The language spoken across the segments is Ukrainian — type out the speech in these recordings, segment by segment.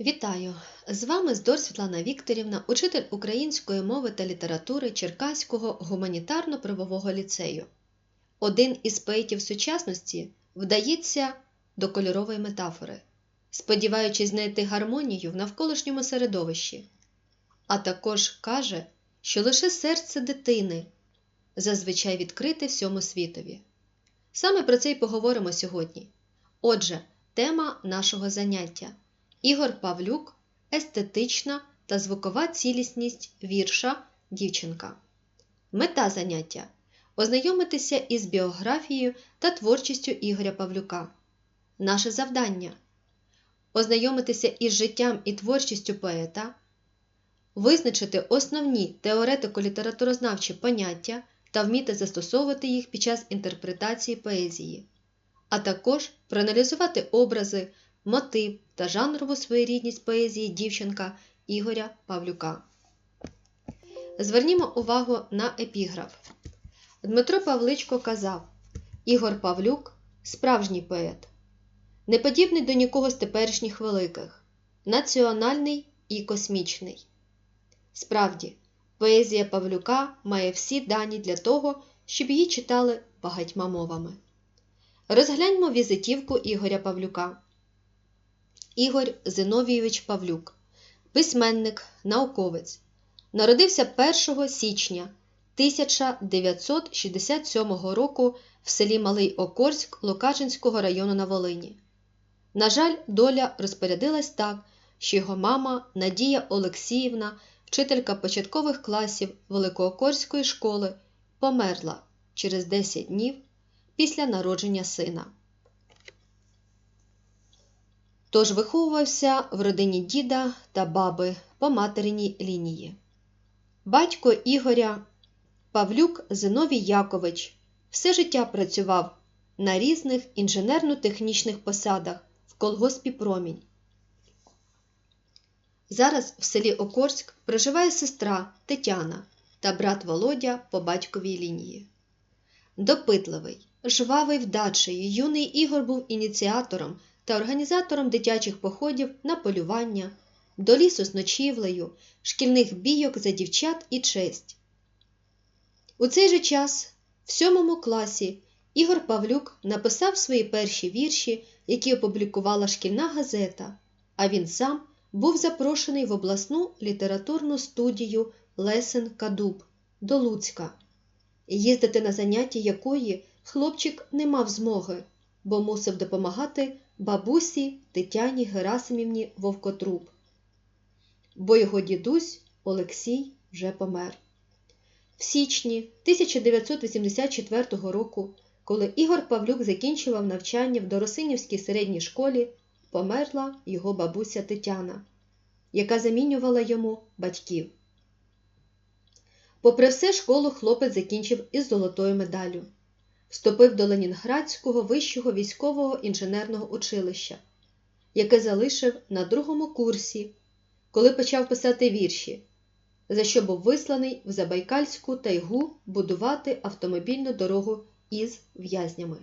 Вітаю! З вами Здор Світлана Вікторівна, учитель української мови та літератури Черкаського гуманітарно-правового ліцею. Один із поетів сучасності вдається до кольорової метафори, сподіваючись знайти гармонію в навколишньому середовищі, а також каже, що лише серце дитини зазвичай відкрите всьому світові. Саме про це й поговоримо сьогодні. Отже, тема нашого заняття. Ігор Павлюк Естетична та звукова цілісність вірша Дівчинка. Мета заняття ознайомитися із біографією та творчістю Ігоря Павлюка. Наше завдання ознайомитися із життям і творчістю поета, визначити основні теоретико-літературознавчі поняття та вміти застосовувати їх під час інтерпретації поезії, а також проаналізувати образи мотив та жанрову своєрідність поезії дівчинка Ігоря Павлюка. Звернімо увагу на епіграф. Дмитро Павличко казав: Ігор Павлюк справжній поет, неподібний до нікого з теперішніх великих, національний і космічний. Справді, поезія Павлюка має всі дані для того, щоб її читали багатьма мовами. Розгляньмо візитівку Ігоря Павлюка. Ігор Зиновійович Павлюк, письменник, науковець. Народився 1 січня 1967 року в селі Малий Окорськ Лукашинського району на Волині. На жаль, доля розпорядилась так, що його мама Надія Олексіївна, вчителька початкових класів Великоокорської школи, померла через 10 днів після народження сина. Тож виховувався в родині діда та баби по материній лінії. Батько Ігоря Павлюк Зиновій Якович все життя працював на різних інженерно-технічних посадах в колгоспі Промінь. Зараз в селі Окорськ проживає сестра Тетяна та брат Володя по батьковій лінії. Допитливий, жвавий вдачею, юний Ігор був ініціатором та організатором дитячих походів на полювання, до лісу з ночівлею, шкільних бійок за дівчат і честь. У цей же час, в сьомому класі, Ігор Павлюк написав свої перші вірші, які опублікувала шкільна газета, а він сам був запрошений в обласну літературну студію Лесен Кадуб до Луцька, їздити на заняття якої хлопчик не мав змоги, бо мусив допомагати бабусі Тетяні Герасимівні Вовкотруб, бо його дідусь Олексій вже помер. В січні 1984 року, коли Ігор Павлюк закінчував навчання в Доросинівській середній школі, померла його бабуся Тетяна, яка замінювала йому батьків. Попри все, школу хлопець закінчив із золотою медаллю вступив до Ленінградського вищого військового інженерного училища, яке залишив на другому курсі, коли почав писати вірші, за що був висланий в Забайкальську тайгу будувати автомобільну дорогу із в'язнями.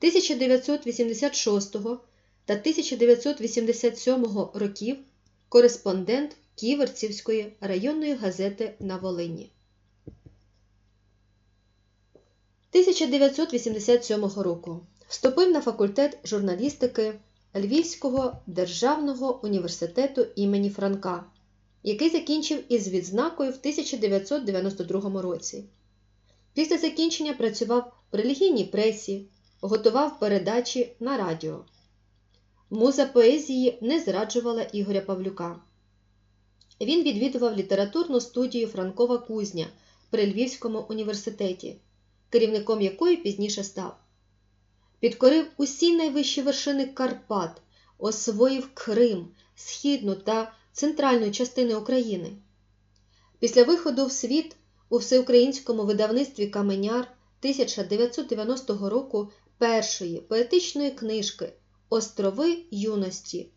1986 та 1987 років кореспондент Ківерцівської районної газети на Волині. 1987 року вступив на факультет журналістики Львівського державного університету імені Франка, який закінчив із відзнакою в 1992 році. Після закінчення працював в релігійній пресі, готував передачі на радіо. Муза поезії не зраджувала Ігоря Павлюка. Він відвідував літературну студію Франкова Кузня при Львівському університеті керівником якої пізніше став. Підкорив усі найвищі вершини Карпат, освоїв Крим, Східну та центральну частини України. Після виходу в світ у всеукраїнському видавництві Каменяр 1990 року першої поетичної книжки Острови юності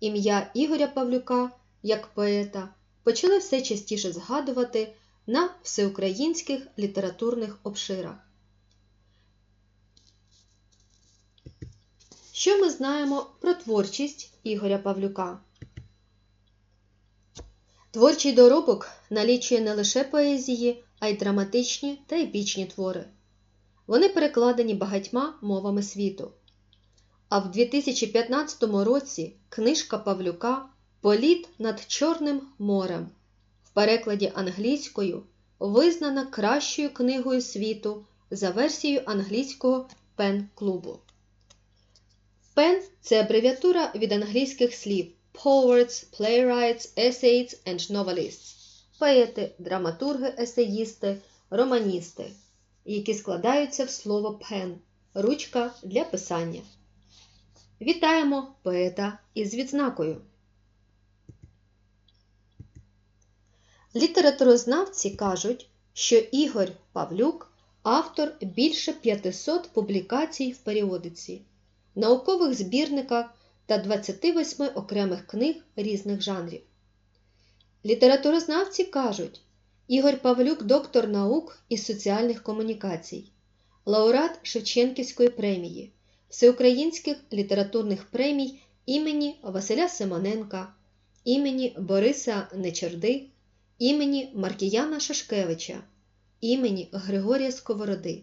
ім'я Ігоря Павлюка як поета почали все частіше згадувати на всеукраїнських літературних обширах. Що ми знаємо про творчість Ігоря Павлюка? Творчий доробок налічує не лише поезії, а й драматичні та епічні твори. Вони перекладені багатьма мовами світу. А в 2015 році книжка Павлюка Політ над Чорним морем перекладі англійською визнана кращою книгою світу за версією англійського пен-клубу. Пен це абревіатура від англійських слів poets, playwrights, essayists and novelists поети, драматурги, есеїсти, романісти, які складаються в слово пен ручка для писання. Вітаємо поета із відзнакою. Літературознавці кажуть, що Ігор Павлюк автор більше 500 публікацій в періодиці, наукових збірниках та 28 окремих книг різних жанрів. Літературознавці кажуть, Ігор Павлюк доктор наук із соціальних комунікацій, лауреат Шевченківської премії, всеукраїнських літературних премій імені Василя Симоненка, імені Бориса Нечерди, імені Маркіяна Шашкевича, імені Григорія Сковороди,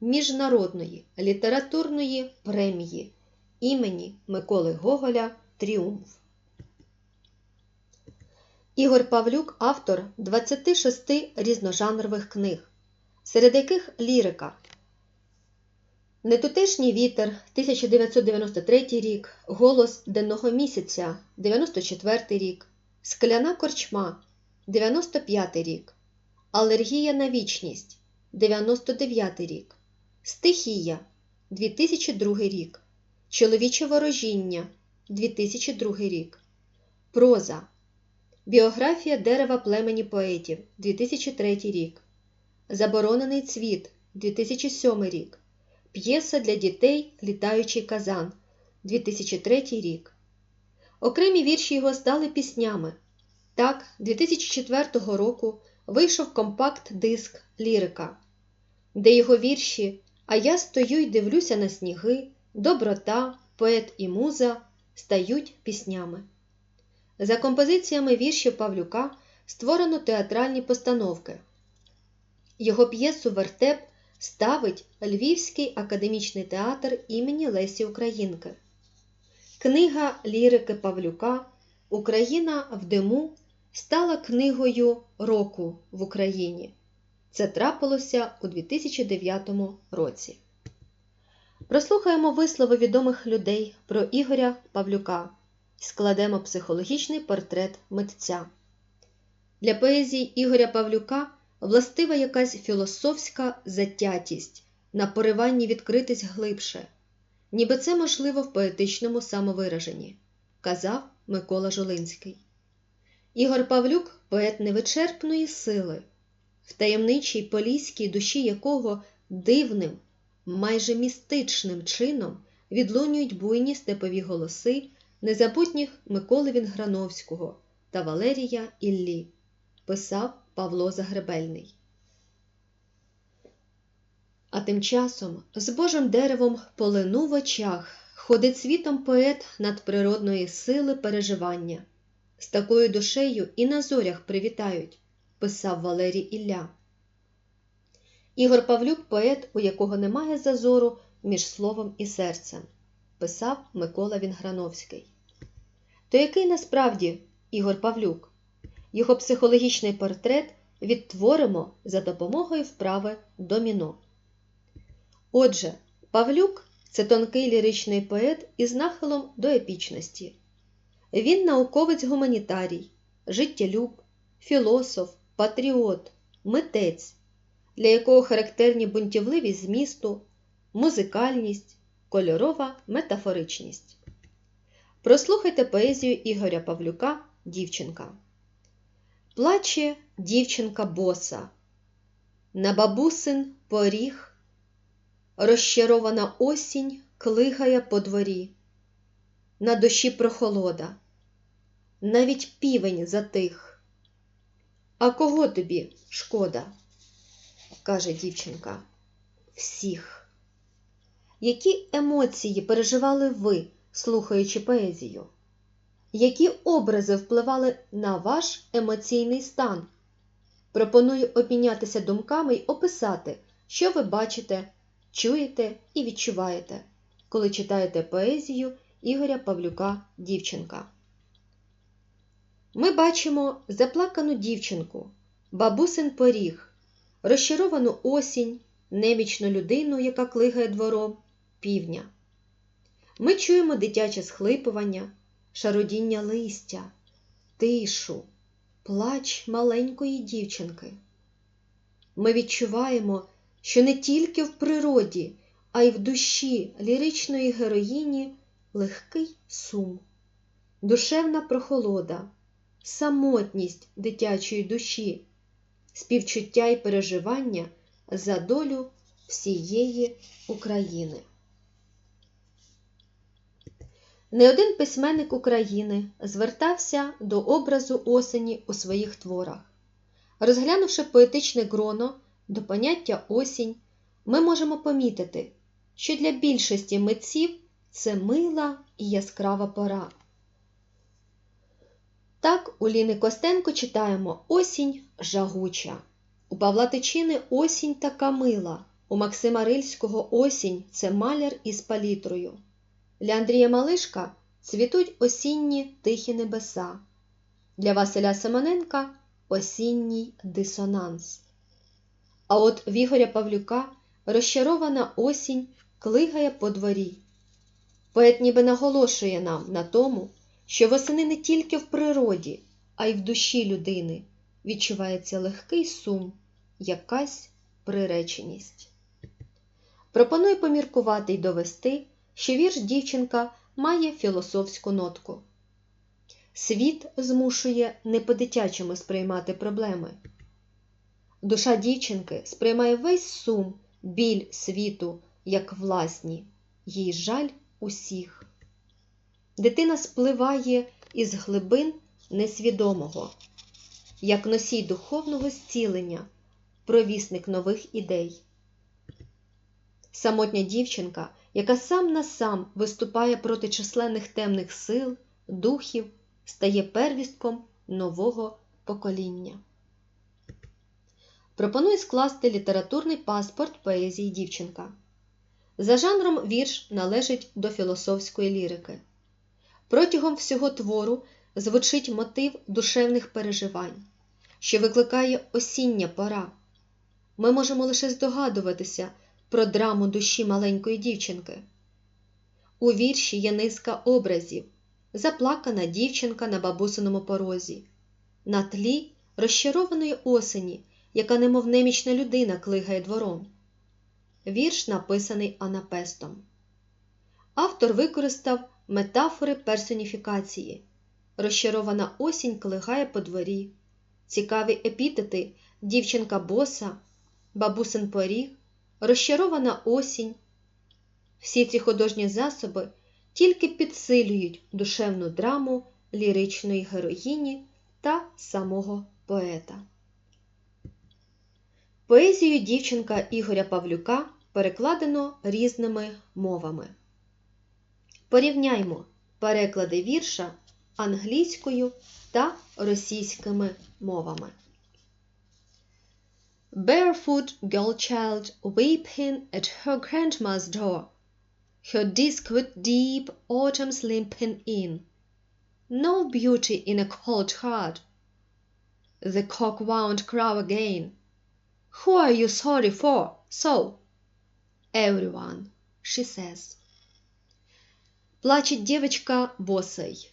Міжнародної літературної премії імені Миколи Гоголя Тріумф. Ігор Павлюк автор 26 різножанрових книг, серед яких лірика. Нетутешній вітер 1993 рік, Голос денного місяця 94 рік, Скляна корчма 95 рік, Алергія на вічність. 99 рік, Стихія. 2002 рік, Чоловіче ворожіння. 2002 рік, Проза. Біографія дерева племені поетів. 2003 рік. Заборонений цвіт. 2007 рік. П'єса для дітей Літаючий казан 2003 рік. Окремі вірші його стали піснями. Так, 2004 року вийшов компакт-диск Лірика, де його вірші А я стою й дивлюся на сніги, доброта, поет і муза стають піснями. За композиціями віршів Павлюка створено театральні постановки. Його п'єсу Вертеп ставить Львівський академічний театр імені Лесі Українки. Книга лірики Павлюка Україна в диму стала книгою року в Україні. Це трапилося у 2009 році. Прослухаємо вислови відомих людей про Ігоря Павлюка складемо психологічний портрет митця. Для поезії Ігоря Павлюка властива якась філософська затятість на пориванні відкритись глибше, ніби це можливо в поетичному самовираженні, казав Микола Жолинський. Ігор Павлюк поет невичерпної сили, в таємничій поліській душі якого дивним, майже містичним чином відлунюють буйні степові голоси незабутніх Миколи Вінграновського та Валерія Іллі, писав Павло Загребельний. А тим часом з Божим деревом полину в очах ходить світом поет надприродної сили переживання. З такою душею і на зорях привітають, писав Валерій Ілля. Ігор Павлюк поет, у якого немає зазору між словом і серцем писав Микола Вінграновський. То який насправді Ігор Павлюк? Його психологічний портрет відтворимо за допомогою вправи доміно. Отже, Павлюк це тонкий ліричний поет із нахилом до епічності. Він науковець гуманітарій, життєлюб, філософ, патріот, митець, для якого характерні бунтівливість змісту, музикальність, кольорова метафоричність. Прослухайте поезію Ігоря Павлюка Дівчинка. Плаче дівчинка боса, на бабусин поріг, розчарована осінь клигає по дворі, на душі прохолода, навіть півень затих. А кого тобі шкода? каже дівчинка. Всіх. Які емоції переживали ви, слухаючи поезію? які образи впливали на ваш емоційний стан. Пропоную обмінятися думками й описати, що ви бачите, чуєте і відчуваєте, коли читаєте поезію Ігоря Павлюка Дівчинка. Ми бачимо заплакану дівчинку, бабусин поріг, розчаровану осінь, немічну людину, яка клигає двором, півня. Ми чуємо дитяче схлипування, шародіння листя, тишу, плач маленької дівчинки. Ми відчуваємо, що не тільки в природі, а й в душі ліричної героїні легкий сум, душевна прохолода, самотність дитячої душі, співчуття і переживання за долю всієї України. Не один письменник України звертався до образу осені у своїх творах. Розглянувши поетичне гроно до поняття осінь, ми можемо помітити, що для більшості митців це мила і яскрава пора. Так, у Ліни Костенко читаємо Осінь жагуча. У Павла Тичини осінь така мила. У Максима Рильського осінь це маляр із палітрою. Для Андрія Малишка цвітуть осінні тихі небеса. Для Василя Семененка осінній дисонанс. А от в Ігоря Павлюка розчарована осінь клигає по дворі. Поет ніби наголошує нам на тому, що восени не тільки в природі, а й в душі людини відчувається легкий сум, якась приреченість. Пропоную поміркувати й довести, що вірш дівчинка має філософську нотку. Світ змушує не по-дитячому сприймати проблеми. Душа дівчинки сприймає весь сум, біль світу, як власні, їй жаль усіх. Дитина спливає із глибин несвідомого, як носій духовного зцілення, провісник нових ідей. Самотня дівчинка, яка сам на сам виступає проти численних темних сил, духів, стає первістком нового покоління. Пропоную скласти літературний паспорт поезії дівчинка. За жанром вірш належить до філософської лірики. Протягом всього твору звучить мотив душевних переживань, що викликає осіння пора. Ми можемо лише здогадуватися про драму душі маленької дівчинки. У вірші є низка образів, заплакана дівчинка на бабусиному порозі, на тлі розчарованої осені, яка, немов немічна людина, клигає двором. Вірш написаний анапестом. Автор використав метафори персоніфікації. Розчарована осінь клигає по дворі, цікаві епітети дівчинка боса, бабусин поріг, розчарована осінь. Всі ці художні засоби тільки підсилюють душевну драму ліричної героїні та самого поета. Поезію дівчинка Ігоря Павлюка перекладено різними мовами. Порівняймо переклади вірша англійською та російськими мовами. Barefoot girl child weeping at her grandma's door, her discreet deep autumn's limping in. No beauty in a cold heart. The cock won't crow again. Who are you sorry for, so? Everyone, she says. Плачет девочка босой,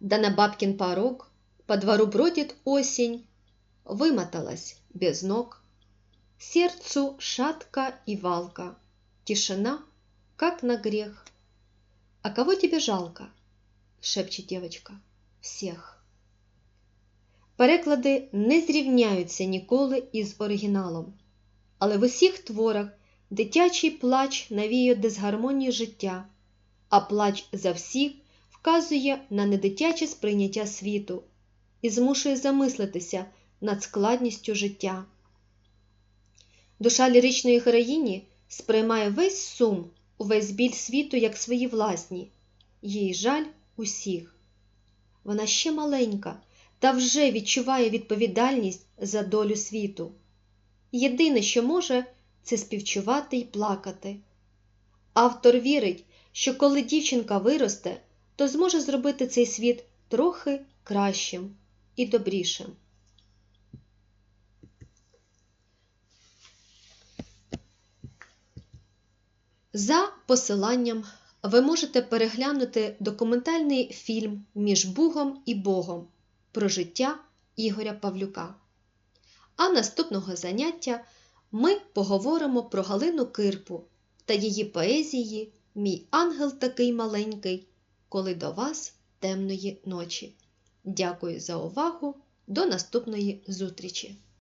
да на бабкин порог по двору бродит осень, вымоталась без ног. Сердцу шатка и валка, тишина, как на грех. А кого тебе жалко? шепчет девочка. Всех. Переклади не зрівняються ніколи із оригіналом, але в усіх творах дитячий плач навіює дисгармонію життя а плач за всіх вказує на недитяче сприйняття світу і змушує замислитися над складністю життя. Душа ліричної героїні сприймає весь сум, увесь біль світу як свої власні, їй жаль усіх. Вона ще маленька та вже відчуває відповідальність за долю світу. Єдине, що може, це співчувати й плакати. Автор вірить, що коли дівчинка виросте, то зможе зробити цей світ трохи кращим і добрішим. За посиланням ви можете переглянути документальний фільм Між Бугом і Богом про життя Ігоря Павлюка. А наступного заняття ми поговоримо про Галину Кирпу та її поезії Мій ангел такий маленький, коли до вас темної ночі. Дякую за увагу. До наступної зустрічі!